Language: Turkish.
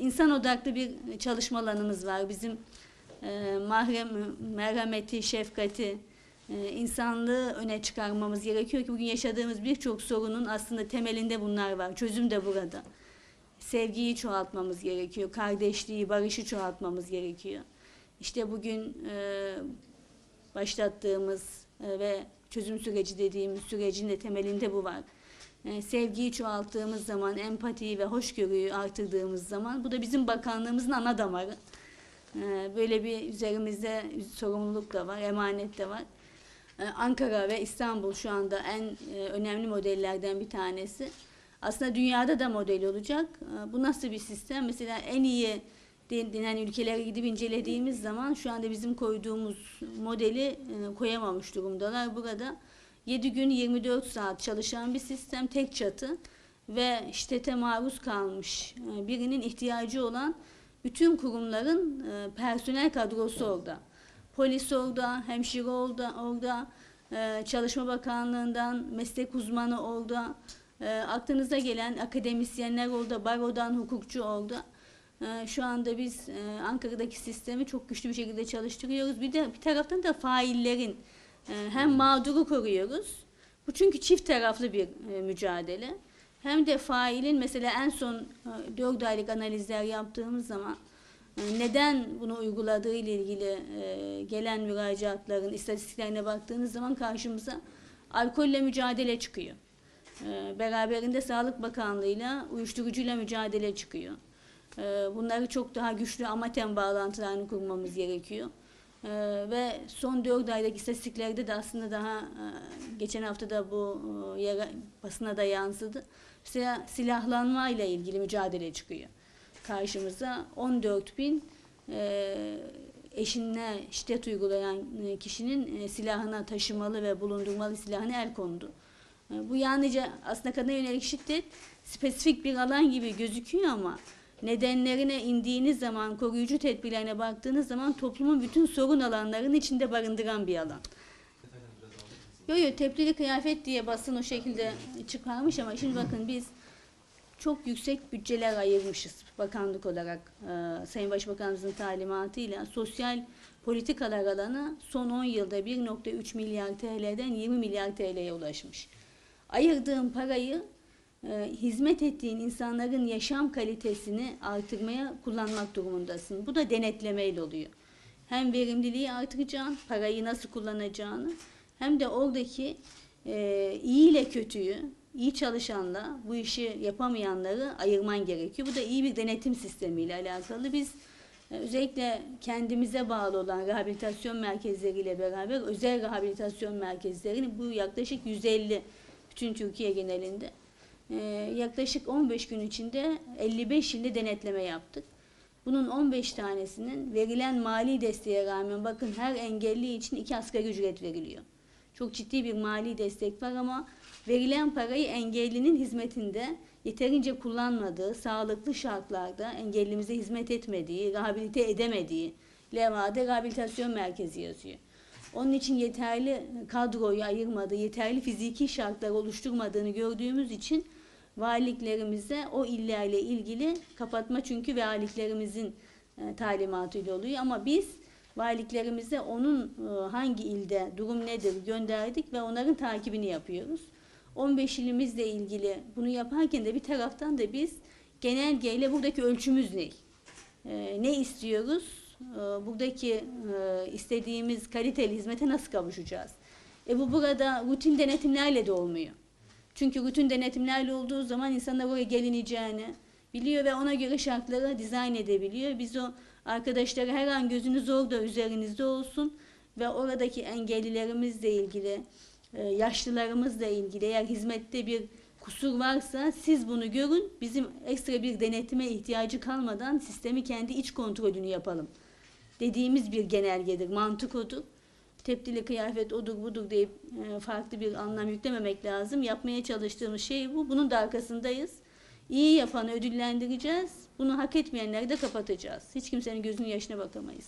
İnsan odaklı bir çalışma alanımız var. Bizim e, mahrem, merhameti, şefkati, e, insanlığı öne çıkarmamız gerekiyor ki bugün yaşadığımız birçok sorunun aslında temelinde bunlar var. Çözüm de burada. Sevgiyi çoğaltmamız gerekiyor. Kardeşliği, barışı çoğaltmamız gerekiyor. İşte bugün e, başlattığımız e, ve çözüm süreci dediğimiz sürecin de temelinde bu var. E, sevgiyi çoğalttığımız zaman, empatiyi ve hoşgörüyü artırdığımız zaman bu da bizim bakanlığımızın ana damarı. E, böyle bir üzerimizde sorumluluk da var, emanet de var. E, Ankara ve İstanbul şu anda en e, önemli modellerden bir tanesi. Aslında dünyada da model olacak. Bu nasıl bir sistem? Mesela en iyi denen ülkelere gidip incelediğimiz zaman şu anda bizim koyduğumuz modeli e, koyamamış durumdalar. Burada 7 gün 24 saat çalışan bir sistem, tek çatı ve şiddete maruz kalmış e, birinin ihtiyacı olan bütün kurumların e, personel kadrosu orada. Polis orada, hemşire orada, orada e, Çalışma Bakanlığı'ndan meslek uzmanı orada, e, aklınıza gelen akademisyenler orada, barodan hukukçu orada. Şu anda biz Ankara'daki sistemi çok güçlü bir şekilde çalıştırıyoruz. Bir de bir taraftan da faillerin hem mağduru koruyoruz. Bu çünkü çift taraflı bir e, mücadele. Hem de failin mesela en son e, 4 aylık analizler yaptığımız zaman e, neden bunu uyguladığı ile ilgili e, gelen müracaatların istatistiklerine baktığınız zaman karşımıza alkolle mücadele çıkıyor. E, Beraberinde Sağlık Bakanlığı'yla uyuşturucuyla mücadele çıkıyor. E, Bunları çok daha güçlü amatem bağlantılarını kurmamız gerekiyor. E, Ve son 4 aydaki istatistiklerde de aslında daha e, geçen hafta da bu e, yara- basına da yansıdı. Mesela silahlanma ile ilgili mücadele çıkıyor karşımıza 14 bin e, eşine şiddet uygulayan kişinin silahına taşımalı ve bulundurmalı silahına el kondu. Bu yalnızca aslında kadına yönelik şiddet spesifik bir alan gibi gözüküyor ama nedenlerine indiğiniz zaman, koruyucu tedbirlerine baktığınız zaman toplumun bütün sorun alanlarının içinde barındıran bir alan. Yo yo teplili kıyafet diye basın o şekilde çıkarmış ama şimdi bakın biz çok yüksek bütçeler ayırmışız bakanlık olarak e, Sayın Başbakanımızın talimatıyla sosyal politikalar alanı son 10 yılda 1.3 milyar TL'den 20 milyar TL'ye ulaşmış. Ayırdığım parayı e, hizmet ettiğin insanların yaşam kalitesini artırmaya kullanmak durumundasın. Bu da denetlemeyle oluyor. Hem verimliliği artıracaksın, parayı nasıl kullanacağını hem de oradaki e, iyi ile kötüyü, iyi çalışanla bu işi yapamayanları ayırman gerekiyor. Bu da iyi bir denetim sistemiyle alakalı. Biz e, özellikle kendimize bağlı olan rehabilitasyon merkezleriyle beraber özel rehabilitasyon merkezlerini bu yaklaşık 150 bütün Türkiye genelinde yaklaşık 15 gün içinde 55 ilde denetleme yaptık. Bunun 15 tanesinin verilen mali desteğe rağmen bakın her engelli için iki asgari ücret veriliyor. Çok ciddi bir mali destek var ama verilen parayı engellinin hizmetinde yeterince kullanmadığı, sağlıklı şartlarda engellimize hizmet etmediği, rehabilite edemediği levhada rehabilitasyon merkezi yazıyor. Onun için yeterli kadroyu ayırmadığı, yeterli fiziki şartlar oluşturmadığını gördüğümüz için valiliklerimize o illerle ilgili kapatma çünkü valiliklerimizin e, talimatıyla oluyor ama biz valiliklerimize onun e, hangi ilde durum nedir gönderdik ve onların takibini yapıyoruz. 15 ilimizle ilgili bunu yaparken de bir taraftan da biz genelgeyle buradaki ölçümüz ne? E, ne istiyoruz? E, buradaki e, istediğimiz kaliteli hizmete nasıl kavuşacağız? E bu burada rutin denetimlerle de olmuyor. Çünkü rutin denetimlerle olduğu zaman insanlar oraya gelineceğini biliyor ve ona göre şartları dizayn edebiliyor. Biz o arkadaşlara her an gözünüz orada üzerinizde olsun ve oradaki engellilerimizle ilgili, e, yaşlılarımızla ilgili eğer hizmette bir kusur varsa siz bunu görün. Bizim ekstra bir denetime ihtiyacı kalmadan sistemi kendi iç kontrolünü yapalım. Dediğimiz bir genelgedir, mantık odur. Tepdili kıyafet odur budur deyip e, farklı bir anlam yüklememek lazım. Yapmaya çalıştığımız şey bu. Bunun da arkasındayız. İyi yapanı ödüllendireceğiz. Bunu hak etmeyenleri de kapatacağız. Hiç kimsenin gözünün yaşına bakamayız.